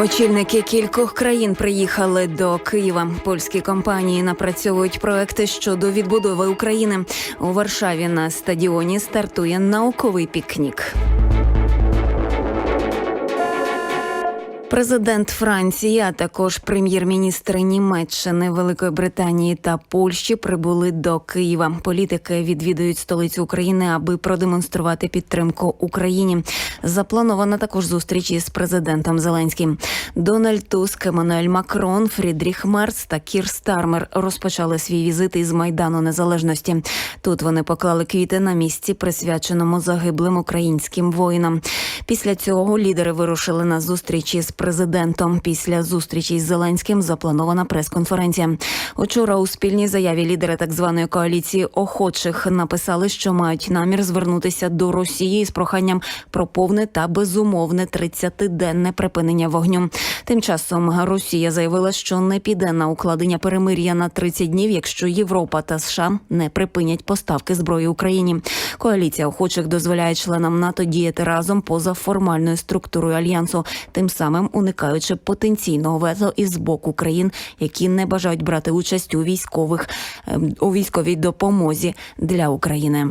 Очільники кількох країн приїхали до Києва. Польські компанії напрацьовують проекти щодо відбудови України. У Варшаві на стадіоні стартує науковий пікнік. Президент Франції, а також прем'єр-міністри Німеччини, Великої Британії та Польщі прибули до Києва. Політики відвідують столицю України, аби продемонструвати підтримку Україні. Запланована також зустріч із президентом Зеленським. Дональд Туск, Еммануель Макрон, Фрідріх Мерц та Кір Стармер розпочали свій візит із майдану Незалежності. Тут вони поклали квіти на місці, присвяченому загиблим українським воїнам. Після цього лідери вирушили на зустріч із президентом. Після зустрічі з Зеленським запланована прес-конференція. Учора у спільній заяві лідери так званої коаліції охочих написали, що мають намір звернутися до Росії з проханням про повне та безумовне 30-денне припинення вогню. Тим часом Росія заявила, що не піде на укладення перемир'я на 30 днів, якщо Європа та США не припинять поставки зброї Україні. Коаліція охочих дозволяє членам НАТО діяти разом поза формальною структурою альянсу, тим самим уникаючи потенційного вето із боку країн, які не бажають брати участь у військових ем, у військовій допомозі для України.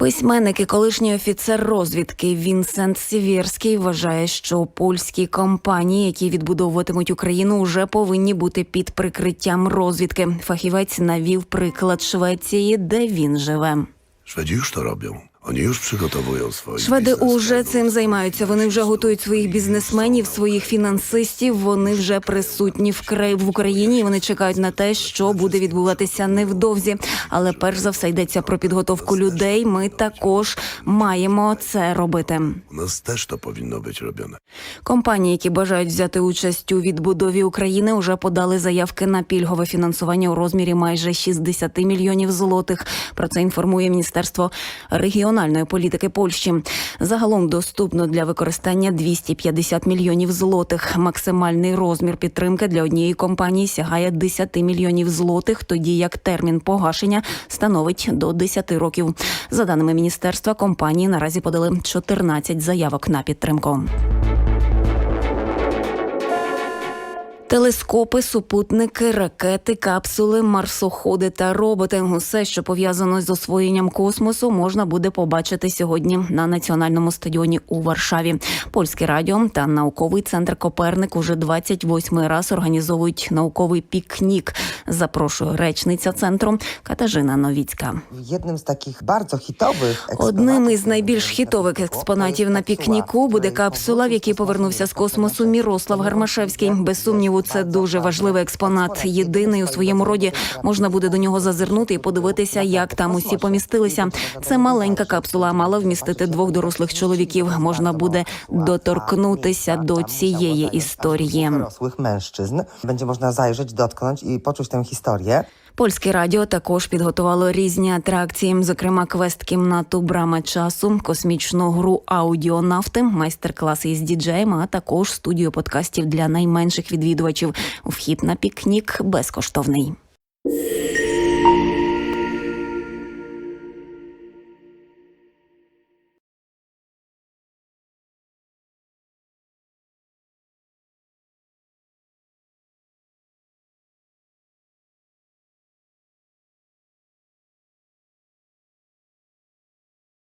Письменник і колишній офіцер розвідки Вінсент Сівєрський вважає, що польські компанії, які відбудовуватимуть Україну, вже повинні бути під прикриттям розвідки. Фахівець навів приклад Швеції, де він живе. Szwedzi що to Oni już przygotowują swoje. Шведи уже цим займаються. Вони вже готують своїх бізнесменів, своїх фінансистів. Вони вже присутні в край в Україні. і Вони чекають на те, що буде відбуватися невдовзі. Але перш за все йдеться про підготовку людей. Ми також маємо це робити. U nas też to powinno być robione. Компанії, які бажають взяти участь у відбудові України, вже подали заявки на пільгове фінансування у розмірі майже 60 мільйонів злотих. Про це інформує Міністерство регіональної політики Польщі. Загалом доступно для використання 250 мільйонів злотих. Максимальний розмір підтримки для однієї компанії сягає 10 мільйонів злотих, тоді як термін погашення становить до 10 років. За даними міністерства, компанії наразі подали 14 заявок на підтримку. Телескопи, супутники, ракети, капсули, марсоходи та роботи усе, що пов'язано з освоєнням космосу, можна буде побачити сьогодні на національному стадіоні у Варшаві. Польське радіо та науковий центр Коперник уже 28 раз організовують науковий пікнік. Запрошує речниця центру Катажина Новіцька. Jednym z takich bardzo hitowych Одним із найбільш хітових експонатів на пікніку буде капсула, в якій повернувся з космосу Мірослав Гармашевський. Без сумніву, це дуже важливий експонат. Єдиний у своєму роді можна буде до нього зазирнути і подивитися, як там усі помістилися. Це маленька капсула, мала вмістити двох дорослих чоловіків. Можна буде доторкнутися до цієї історії. Дорослих mężczyzn. Буде можна зайжити, доткнути і почути tę historię. Польське радіо також підготувало різні атракції, зокрема квест кімнату Брама часу, космічну гру аудіонавти, майстер-класи із діджеєм, а також студію подкастів для найменших відвідувачів. Вхід на пікнік безкоштовний.